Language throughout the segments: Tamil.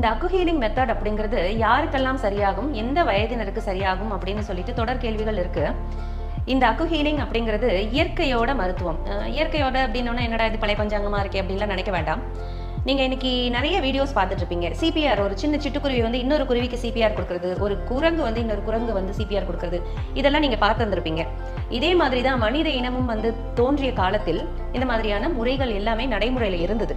இந்த அக்கு ஹீலிங் மெத்தட் அப்படிங்கிறது யாருக்கெல்லாம் சரியாகும்? எந்த வயதினருக்கு சரியாகும் அப்படின்னு சொல்லிட்டு தொடர் கேள்விகள் இருக்கு. இந்த அக்கு ஹீலிங் அப்படிங்கிறது இயற்கையோட மருத்துவம். இயற்கையோட அப்படின்னோன்னா என்னடா இது பழைய பஞ்சாங்கமா இருக்கே அப்படின்லாம் நினைக்க வேண்டாம். நீங்கள் இன்னைக்கு நிறைய வீடியோஸ் பார்த்துட்ருப்பீங்க சிபிஆர் ஒரு சின்ன சிட்டுக்குருவி வந்து இன்னொரு குருவிக்கு சிபிஆர் கொடுக்குறது ஒரு குரங்கு வந்து இன்னொரு குரங்கு வந்து சிபிஆர் கொடுக்குறது இதெல்லாம் நீங்கள் பார்த்துருந்துருப்பீங்க. இதே மாதிரி தான் மனித இனமும் வந்து தோன்றிய காலத்தில் இந்த மாதிரியான முறைகள் எல்லாமே நடைமுறையில் இருந்தது.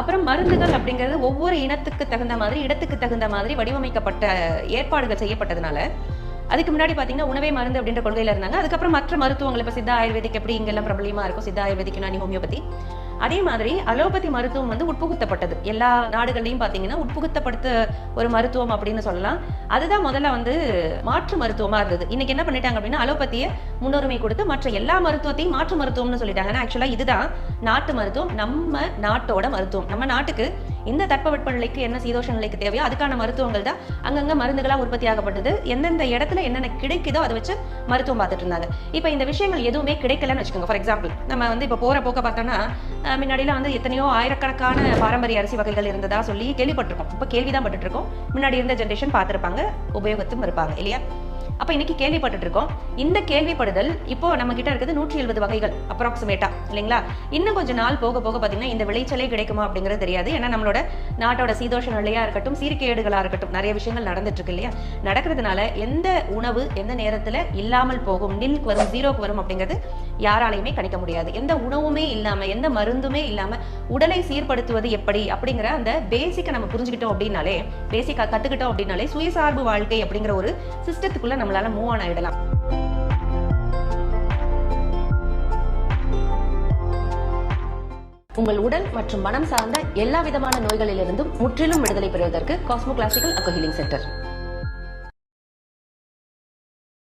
அப்புறம் மருந்துகள் அப்படிங்கிறது ஒவ்வொரு இனத்துக்கு தகுந்த மாதிரி இடத்துக்கு தகுந்த மாதிரி வடிவமைக்கப்பட்ட ஏற்பாடுகள் செய்யப்பட்டதுனால அதுக்கு முன்னாடி பார்த்தீங்கன்னா உணவே மருந்து அப்படின்ற கொள்கையில் இருந்தாங்க. அதுக்கப்புறம் மற்ற மருத்துவங்கள் இப்போ சித்தா ஆயுர்வேதிக் எப்படி இங்கெல்லாம் பிரபலமாக இருக்கும் சித்தா ஆயுர்வேதிக்கு யுனானி ஹோமியோபதி. அதே மாதிரி அலோபதி மருத்துவம் வந்து உட்புகுத்தப்பட்டது. எல்லா நாடுகள்லையும் பார்த்தீங்கன்னா உட்புகுத்தப்படுத்த ஒரு மருத்துவம் அப்படின்னு சொல்லலாம். அதுதான் முதல்ல வந்து மாற்று மருத்துவமாக இருந்தது. இன்னைக்கு என்ன பண்ணிட்டாங்க அப்படின்னா அலோபதியை முன்னுரிமை கொடுத்து மற்ற எல்லா மருத்துவத்தையும் மாற்று மருத்துவம்னு சொல்லிட்டாங்க ஆக்சுவலாக இதுதான் நாட்டு மருத்துவம். நம்ம நாட்டோட மருத்துவம். நம்ம நாட்டுக்கு இந்த தட்பவெட்ப நிலைக்கு என்ன சீதோஷ நிலைக்கு தேவையோ அதுக்கான மருத்துவங்கள் தான் அங்கங்கே மருந்துகளாக உற்பத்தி ஆகப்பட்டது எந்தெந்த இடத்துல என்னென்ன கிடைக்குதோ அதை வச்சு மருத்துவம் பார்த்துட்டு இருந்தாங்க. இப்போ இந்த விஷயங்கள் எதுவுமே கிடைக்கலன்னு வச்சுக்கோங்க. ஃபார் எக்ஸாம்பிள் நம்ம வந்து இப்போ போகிற போக்க பார்த்தோம்னா முன்னாடிலாம் வந்து எத்தனையோ ஆயிரக்கணக்கான பாரம்பரிய அரிசி வகைகள் இருந்ததா சொல்லி கேள்விப்பட்டிருக்கோம். இப்போ கேள்விதான் பட்டுருக்கோம் முன்னாடி இருந்த ஜென்ரேஷன் பார்த்துருப்பாங்க உபயோகத்தும் இருப்பாங்க இல்லையா? அப்ப இன்னைக்கு கேள்விப்பட்டுட்டு இருக்கோம் இந்த கேள்விப்படுதல் இப்போ நம்ம கிட்ட இருக்குது நூற்றி எழுபது வகைகள் அப்ராக்சிமேட்டா இல்லைங்களா? இன்னும் கொஞ்சம் நாள் போக போக பாத்தீங்கன்னா இந்த விளைச்சலே கிடைக்குமா அப்படிங்கிறது தெரியாது. ஏன்னா நம்மளோட நாட்டோட சீதோஷ நிலையா இருக்கட்டும் சீர்கேடுகளாக இருக்கட்டும் நிறைய விஷயங்கள் நடந்துட்டு இருக்கு இல்லையா? நடக்கிறதுனால எந்த உணவு எந்த நேரத்துல இல்லாமல் போகும் நில்க்கு வரும் ஜீரோக்கு வரும் அப்படிங்கிறது யாராலையுமே கணிக்க முடியாது. எந்த உணவுமே இல்லாம எந்த மருந்துமே இல்லாம உடலை சீர்படுத்துவது எப்படி அப்படிங்கிற அந்த பேசிக்கை நம்ம புரிஞ்சுக்கிட்டோம் அப்படின்னாலே பேசிக்கா கத்துக்கிட்டோம் அப்படின்னாலே சுயசார்பு வாழ்க்கை அப்படிங்கிற ஒரு சிஸ்டத்துக்குள்ள நம்மளால மூவ் ஆன் ஆயிடலாம். உங்கள் உடல் மற்றும் மனம் சார்ந்த எல்லா விதமான நோய்களிலிருந்தும் முற்றிலும் விடுதலை பெறுவதற்கு cosmo classical acu healing centre